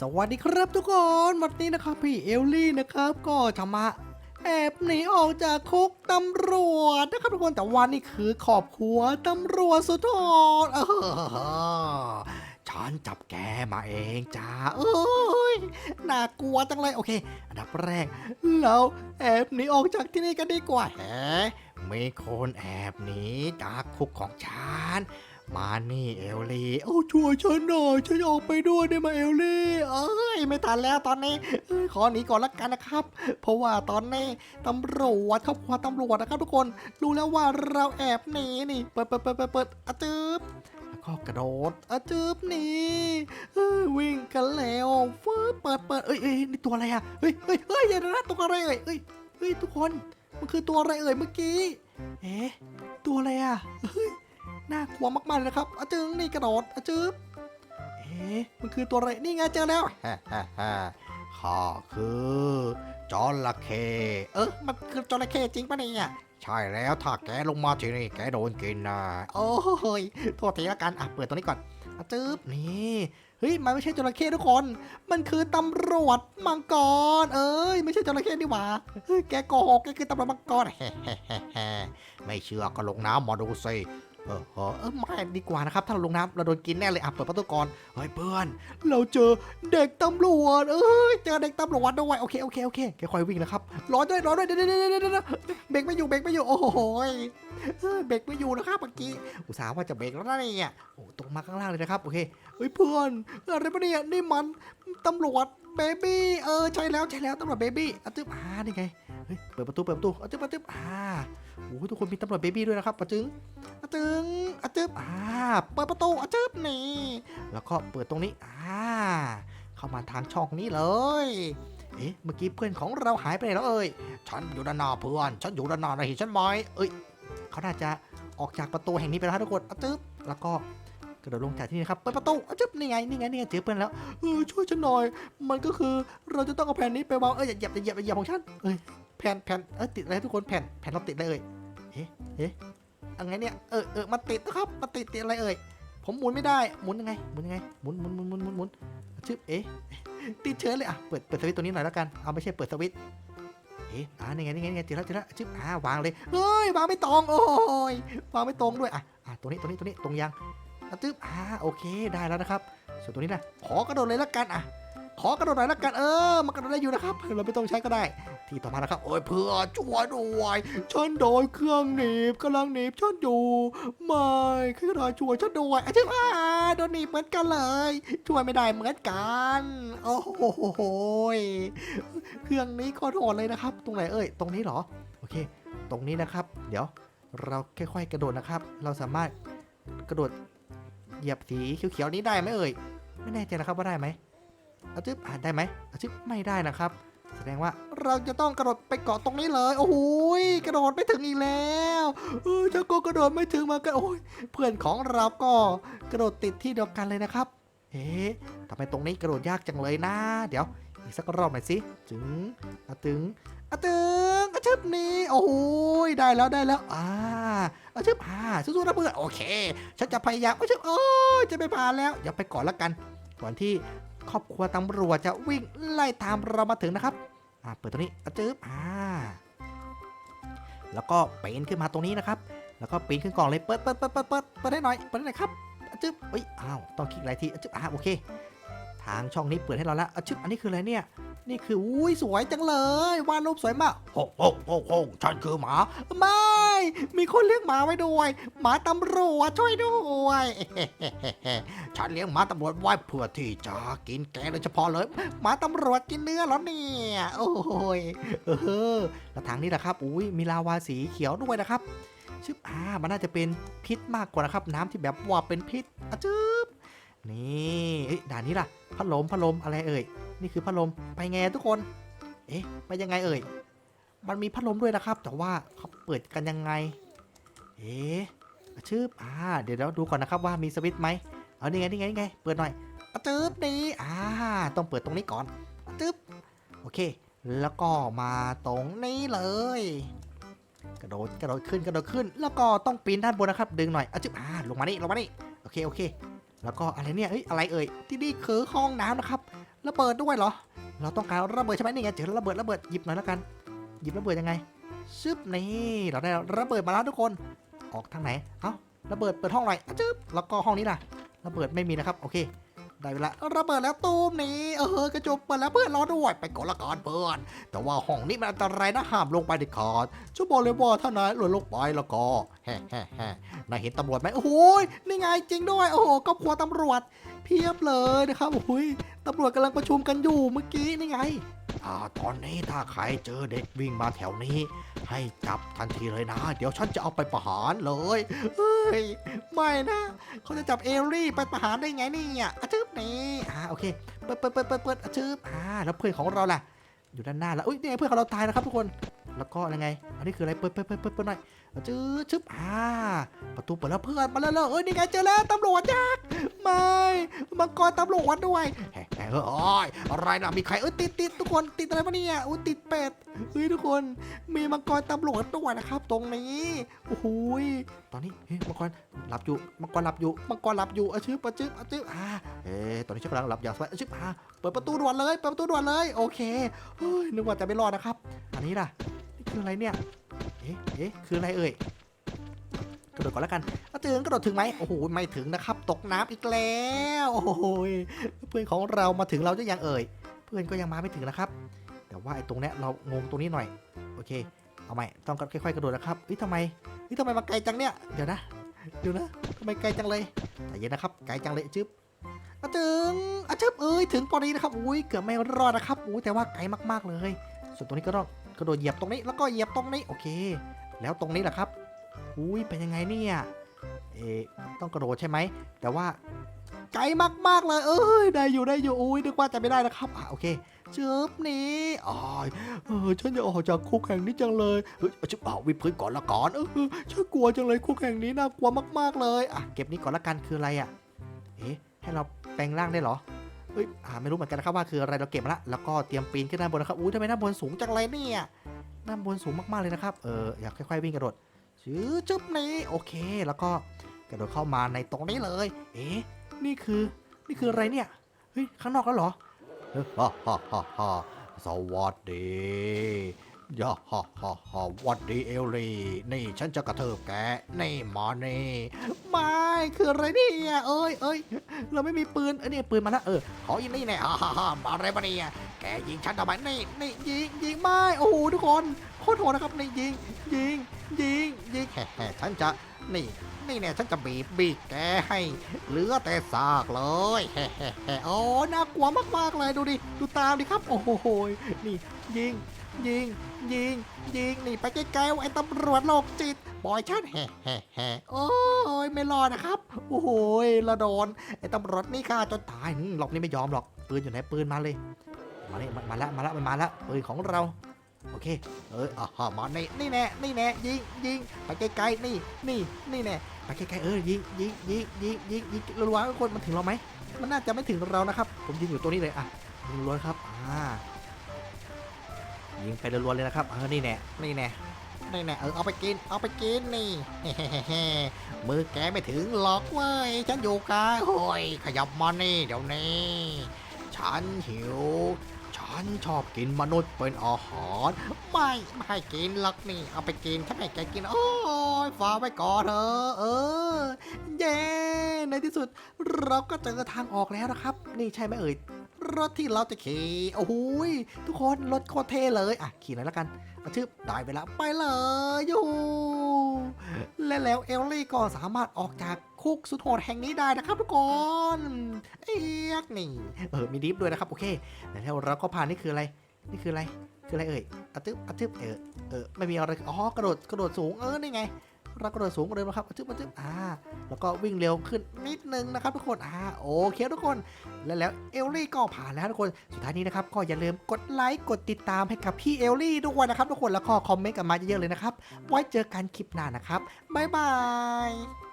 สวัสดีครับทุกคนวันนี้นะครับพี่เอลลี่นะครับก็จะมาแอบหนีออกจากคุกตำรวจนะครับทุกคนแต่วันนี้คือขอบครัวตำรวจสุดโหดเออฉันจับแกมาเองจ้าเอ้ยน่ากลัวจังเลยโอเค อันดับแรกเราแอบหนีออกจากที่นี่กันดีกว่าแฮมีคนแอบหนีจากคุกของฉัน มานี่เอลลี่เอาช่วยฉันหน่อยฉันออกไปด้วยได้ไหมเอลลี่เอ้ยไม่ทันแล้วตอนนี้ขอหนีก่อนละกันนะครับ เพราะว่าตอนนี้ตำรวจครอบครัวตำรวจนะครับทุกคนรู้แล้วว่าเราแอบหนีนี่เปิดเปิดเปิดเปิดเปิดอะจึ๊บแล้วก็กระโดดอะจึ๊บหนีวิ่งกันแล้วฟืบเปิดเปิดเอ้ยเอ้ยนี่ตัวอะไรอะเฮ้ยเฮ้ยเฮ้ยอย่านะตัวอะไรเอ่ยเฮ้ยเฮ้ยทุกคนมันคือตัวอะไรเอ่ยเมื่อกี้เอ๊ะตัวอะไรอะเฮ้ย น่ากลัวมากๆเลยนะครับอาจึงนี่กระโดดอาจึบเอ๊ะมันคือตัวอะไรนี่ไงเจอแล้วฮ่าฮ่าฮ่าข้าคือจระเข้เออมันคือจระเข้จริงปะเนี่ยใช่แล้วถ้าแกลงมาที่นี่แกโดนกินนะโอ้ยโทษทีละกันอะเปิดตัวนี้ก่อนอาจึบนี่เฮ้ยมันไม่ใช่จระเข้ทุกคน มันคือตำรวจมังกร เอ้ยไม่ใช่จระเข้นี่หว่าแกโกหกแกคือตำรวจมังกรเฮ้ไม่เชื่อก็ลงน้ำมาดูสิ ออเออเออไม่ดีกว่านะครับ ถ้าเราลงน้ำเราโดนกินแน่เลยอะเปิดประตูก่อนเฮ้ยเพื่อน เราเจอเด็กตำรวจเอ้ยเจอเด็กตำรวจด้วยโอเคโอเคโอเคค่อยๆวิ่งนะครับรอด้วยรอด้วยเดี๋ยวเดี๋ยวเดี๋ยวเดี๋ยวเดี๋ยวเบรกไม่อยู่เบรกไม่อยู่โอ้โหยเบรกไม่อยู่นะครับเมื่อกี้อุตส่าห์ว่าจะเบรกแล้วนะเนี่ยโอ้ตรงมาข้างล่างเลยนะครับโอเคเฮ้ยเพื่อนอะไรปะเนี่ยนี่มันตำรวจเบบี้เออใช่แล้วใช่แล้วตำรวจเบบี้อะตึ๊บอ่านี่ไง ฮ้ยเปิดประตูเปิดประตูอะตึ๊บอะตึ๊บอ่าโอ้ทุกคนมีตำรวจเบบี้ด้วยนะครับปะจึงอะจึงอะจึบอ่าเปิดประตูอะจึบนี่แล้วก็เปิดตรงนี้อ่าเข้ามาทางช่องนี้เลยเอ๊ะเมื่อกี้เพื่อนของเราหายไปไหนแล้วเอ่ยฉันอยู่ด้านน้าเพื่อนฉันอยู่ด้านน้านะเห็นฉันไหมเอ้ยเขาน่าจะออกจากประตูแห่งนี้ไปแล้วทุกคนอะจึบแล้วก็กระโดดลงจากที่นี่ครับเปิดประตูอะจึบนี่ไงนี่ไงนี่ไงเจอเพื่อนแล้วเออช่วยฉันหน่อย มันก็คือเราจะต้องเอาแผ่นนี้ไปวางเอ้ยอย่าเหยียบอย่าเหยียบอย่าเหยียบของฉันเอ้ย แผ่นแผ่นเอ้ยติดอะไรทุกคนแผ่นแผ่นเราติดอะไรเอ่ยเอ๊ะเอ๊ะอังไงเนี่ยเออเออมาติดนะครับมาติดติดอะไรเอ่ยผมหมุนไม่ได้หมุนยังไงหมุนยังไงหมุนหมุนหมุนหมุนหมุนหมุนชึบเอ๊ะติดเชื้อเลยอะเปิดเปิดสวิตตัวนี้หน่อยแล้วกันเอาไม่ใช่เปิดสวิตเอ๊ะอ่านี่ไงนี่ไงนี่ไงติดแล้วติดแล้วชึบอ่าวางเลยเฮ้ยวางไม่ตรงโอ้ยวางไม่ตรงด้วยอะอะตัวนี้ตัวนี้ตัวนี้ตรงยังอะชึบอ่าโอเคได้แล้วนะครับ ส่วนตัวนี้นะขอกระโดดเลยแล้วกันอะขอกระโดดหน่อยแล้วกันเออมันกระโดดได้อยู่นะครับเราไม่ต้องใช้ก็ได้ ที่ต่อมานะครับโอ้ยเพื่อช่วยด้วยฉันโดนเครื่องหนีบกำลังหนีบฉันอยู่ไม่ใครก็ได้ช่วยฉันด้วยอาจารย์อ่าโดนหนีบเหมือนกันเลย ช่วยไม่ได้เหมือนกัน โอ้โหเครื่องนี้ก็โหดเลยนะครับ ตรงไหนเอ่ยตรงนี้เหรอโอเค ตรงนี้นะครับ เดี๋ยวเราค่อยๆกระโดดนะครับ เราสามารถกระโดดเหยียบสีเขียวๆนี้ได้ไหมเอ่ยไม่แน่ใจนะครับว่าได้ไหมอาจิ๊บได้ไหมอาจิ๊บไม่ได้นะครับ แสดงว่าเราจะต้องกระโดดไปเกาะตรงนี้เลย โอ้โหกระโดดไม่ถึงอีกแล้วเออเจ้าก็กระโดดไม่ถึงมากันโอ้ยเพื่อนของเราก็กระโดดติดที่เดียวกันเลยนะครับเอ๊ะทำไมตรงนี้กระโดดยากจังเลยนะ เดี๋ยวอีกสักรอบหน่อยสิถึงอะตึงอะตึงอะชึบนี่โอ้โหยได้แล้วได้แล้วอ่าอะชึบอ่าสู้ๆนะเพื่อนโอเค ฉันจะพยายามอะชึบโอ้จะไปผ่านแล้วอย่าไปก่อนละกันก่อนที่ ครอบครัวตำรวจจะวิ่งไล่ตามเรามาถึงนะครับอ่าเปิดตรงนี้อะจึ๊บอ่าแล้วก็ปีนขึ้นมาตรงนี้นะครับ แล้วก็ปีนขึ้นกล่องเลยเปิดเปิดเปิดเปิดเปิดเปิดได้หน่อยเปิดได้หน่อยครับอะจึ๊บเอ้ยอ้าวต้องคลิกหลายทีอะจึ๊บอ่าโอเค ทางช่องนี้เปิดให้เราแล้วอะจึ๊บอันนี้คืออะไรเนี่ย นี่คืออุ้ยสวยจังเลยวาดรูปสวยมากโฮโฮโฮโฮฉันคือหมา ไม่ มีคนเลี้ยงหมาไว้ด้วย หมาตำรวจช่วยด้วยฉันเลี้ยงหมาตำรวจไว้เพื่อที่จะกินแกโดยเฉพาะเลย หมาตำรวจกินเนื้อเหรอเนี่ยโอ้ยเออแล้วทางนี้แหละครับ อุ้ยมีลาวาสีเขียวด้วยนะครับชึบอ่ามันน่าจะเป็นพิษมากกว่านะครับ น้ำที่แบบว่าเป็นพิษอะชึบ นี่ด่านนี้ล่ะพัดลมพัดลมอะไรเอ่ย นี่คือพัดลมไปไงทุกคน เอ๊ะไปยังไงเอ่ย มันมีพัดลมด้วยนะครับ แต่ว่าเขาเปิดกันยังไง เอ๊ะชึบอ่า เดี๋ยวเราดูก่อนนะครับว่ามีสวิตช์ไหมเอานี่ไงนี่ไงนี่ไง เปิดหน่อยอะตึ๊บนี่อ่า ต้องเปิดตรงนี้ก่อนอะตึ๊บโอเค แล้วก็มาตรงนี้เลย กระโดดกระโดดขึ้นกระโดดขึ้น แล้วก็ต้องปีนด้านบนนะครับ ดึงหน่อยอะจึ๊บอ่าลงมานี่ลงมานี่โอเคโอเค แล้วก็อะไรเนี่ยเอ้ยอะไรเอ่ยที่นี่คือห้องน้ำนะครับระเบิดด้วยเหรอ เราต้องการระเบิดใช่ไหมนี่ไงเจอระเบิดระเบิดหยิบหน่อยแล้วกัน หยิบระเบิดยังไงชึบนี่เราได้ระเบิดมาแล้วทุกคน ออกทางไหนเอ้าระเบิดเปิดห้องหน่อยจึ๊บแล้วก็ห้องนี้ล่ะระเบิดไม่มีนะครับโอเค ได้เวลาระเบิดแล้วตูมนี่เออกระจกเปิดแล้วเพื่อนรอด้วยไปก่อนละก่อนเพื่อน แต่ว่าห้องนี้มันอันตรายนะห้ามลงไปเด็ดขาดชั่วบอกเลยว่าถ้านายหล่นลงไปแล้วก็แฮ่แฮ่แฮ่นายเห็นตำรวจไหมโอ้โหนี่ไงจริงด้วย โอ้โหครอบครัวตำรวจ เพียบเลยนะครับโอ้ยตำรวจกำลังประชุมกันอยู่เมื่อกี้นี่ไง อ่าตอนนี้ถ้าใครเจอเด็กวิ่งมาแถวนี้ ให้จับทันทีเลยนะ เดี๋ยวฉันจะเอาไปประหารเลยเฮ้ยไม่นะเขาจะจับเอลลี่ไปประหารได้ไงเนี่ยอะชืบนี่อ่าโอเคเปิดเปิดเปิดเปิดเปิดอะชืบอ่าแล้วเพื่อนของเราล่ะอยู่ด้านหน้าแล้วอุ้ยนี่เพื่อนของเราตายแล้วครับทุกคน แล้วก็ยังไง อันนี้คืออะไรเปิดเปิดเปิดเปิดเปิดหน่อยอะชืบชึบอ่าประตูเปิดแล้วเพื่อนมาแล้วเอ้ยนี่ไงเจอแล้วตำรวจยักษ์ไม่มังกรตำรวจด้วยแหมเฮ้ยอะไรนะมีใครเอ้ยติดติดทุกคนติดอะไรปะเนี่ยอุ้ยติดเป็ดเฮ้ยทุกคนมีมังกรตำรวจด้วยนะครับ ตรงนี้โอ้โหตอนนี้เฮ้ยมังกรหลับอยู่มังกรหลับอยู่มังกรหลับอยู่อะชื่อปะชื่ออะชื่ออ่าเอ๊ตอนนี้ฉันกำลังหลับอย่างสบายอะชื่ออ่าเปิดประตูด่วนเลยเปิดประตูด่วนเลยโอเคเฮ้ยนึกว่าจะไม่รอดนะครับ อันนี้ล่ะนี่คืออะไรเนี่ย เอ๊ะเอ๊ะคืออะไรเอ่ย กระโดดก่อนแล้วกันอะถึงกระโดดถึงไหมโอ้โห ไม่ถึงนะครับ ตกน้ำอีกแล้ว โอ้โหยเพื่อนของเรามาถึงเราจะยังเอ่ย เพื่อนก็ยังมาไม่ถึงนะครับ แต่ว่าไอ้ตรงเนี้ยเรางงตรงนี้หน่อย โอเค เอาใหม่ ต้องค่อยๆกระโดดนะครับเฮ้ยทำไมเฮ้ยทำไมมาไกลจังเนี่ย เดี๋ยวนะ เดี๋ยวนะทำไมไกลจังเลยใจเย็นนะครับ ไกลจังเลยจึ๊บอะถึงอะจึ๊บเอ้ย ถึงพอดีนะครับ อุ้ย เกือบไม่รอดนะครับ อุ้ย แต่ว่าไกลมากๆเลย ส่วนตรงนี้ก็ต้อง กระโดดเหยียบตรงนี้แล้วก็เหยียบตรงนี้โอเค แล้วตรงนี้แหละครับอุ้ยเป็นยังไงเนี่ยเอะต้องกระโดดใช่ไหมแต่ว่าไกลมากๆเลย เอ้ยได้อยู่ได้อยู่อุ้ยนึกว่าจะไม่ได้นะครับอะโอเคจึ๊บนี้อ๋อเออฉันจะออกจากคุกแห่งนี้จังเลยเฮ้ยฉันเอาวิพื้นก่อนละก่อนเออฉันกลัวจังเลยคุกแห่งนี้น่ากลัวมากๆเลยอะเก็บนี้ก่อนละกันคืออะไรอะเอ๊ะให้เราแปลงร่างได้เหรอ เอ้ยอ่าไม่รู้เหมือนกันนะครับว่าคืออะไรเราเก็บมาละแล้วก็เตรียมปีนขึ้นด้านบนนะครับอุ้ยทำไมด้านบนสูงจังเลยเนี่ยด้านบนสูงมากๆเลยนะครับเอออยากค่อยๆวิ่งกระโดดชื้อจุ๊บนี้โอเค แล้วก็กระโดดเข้ามาในตรงนี้เลย เอ๊ะนี่คือนี่คืออะไรเนี่ยเฮ้ยข้างนอกแล้วเหรอฮ่าฮ่าฮ่าสวัสดี ย่าฮ่าฮ่าฮ่าวัสดีเอลลี่นี่ฉันจะกระเทิบแก นี่มานี่ไม่คืออะไรเนี่ยเอ้ยเอ้ยเราไม่มีปืนเอ้ยนี่ปืนมาแล้วเออขออีกนี่แน่ฮ่าฮ่าฮ่ามาอะไรมาเนี่ยแกยิงฉันทำไมนี่นี่ยิงยิงไม่โอ้โหทุกคนโคตรโหดนะครับนี่ยิงยิงยิงยิงแฮ่แฮ่ฉันจะนี่นี่เนี่ยฉันจะบีบบีบแกให้เหลือแต่ซากเลยแฮ่แฮ่แฮ่โอ้น่ากลัวมากๆเลยดูดิดูตามดิครับ โอ้โหนี่ยิงยิง ยิง ยิงนี่ไปไกลๆไอ้ตำรวจโรคจิตปล่อยฉันแฮ่แฮ่แฮ่โอ้ยไม่รอดนะครับ โอ้โหยราโดนไอ้ตำรวจนี่ฆ่าจนตายหลอกนี่ไม่ยอมหรอกปืนอยู่ไหนปืนมาเลย มาเลยมามาแล้วมาแล้วมันมาแล้วปืนของเราโอเค เอออะมาในนี่แน่ นี่แน่ ยิง ยิง ไปไกลๆ นี่ นี่ นี่แน่ ไปไกลๆ เออ ยิง ยิง ยิง ยิง ยิงยิงรัวๆทุกคนมันถึงเราไหม มันน่าจะไม่ถึงเรานะครับ ผมยิงอยู่ตัวนี้เลย อะรัวๆครับ อ่า ยิงไปรัวๆเลยนะครับเออนี่แน่นี่แน่นี่แน่เออเอาไปกินเอาไปกินนี่มือแกไม่ถึงหรอกเว้ยฉันอยู่กายโอ้ยขยับมานี่เดี๋ยวนี้ ฉันหิว ฉันชอบกินมนุษย์เป็นอาหารไม่ไม่ให้กินหรอกนี่ เอาไปกินถ้าไม่แกกินโอ้ยฝาไว้ก่อนเถอะเออเย้ในที่สุด เราก็เจอทางออกแล้วนะครับ นี่ใช่ไหมเอ่ย รถที่เราจะขี่โอ้โหยทุกคนรถโคตรเท่เลยอะขี่หน่อยแล้วกันอาชืบได้ไปล้วไปเลยยูและแล้วเอลลี่ก็สามารถออกจากคุกสุดโหดแห่งนี้ได้นะครับทุกคนเอียกนี่เออมีดิฟด้วยนะครับโอเคแล้วเราก็ผ่านนี่คืออะไรนี่คืออะไรคืออะไรเอ่ยอะตึ๊บอะตึ๊บเออเออไม่มีอะไรอ๋อกระโดดกระโดดสูงเออนี่ไง รากระโดดสูงกว่าเลยนะครับจึ๊บจึ๊บอ่า แล้วก็วิ่งเร็วขึ้นนิดนึงนะครับทุกคน อ่า โอเคทุกคน และแล้วเอลลี่ก็ผ่านแล้วทุกคน สุดท้ายนี้นะครับ ก็อย่าลืมกดไลค์ กดติดตามให้กับพี่เอลลี่ด้วยนะครับทุกคน แล้วก็คอมเมนต์กันมาเยอะๆเลยนะครับ ไว้เจอกันคลิปหน้านะครับ บ๊ายบาย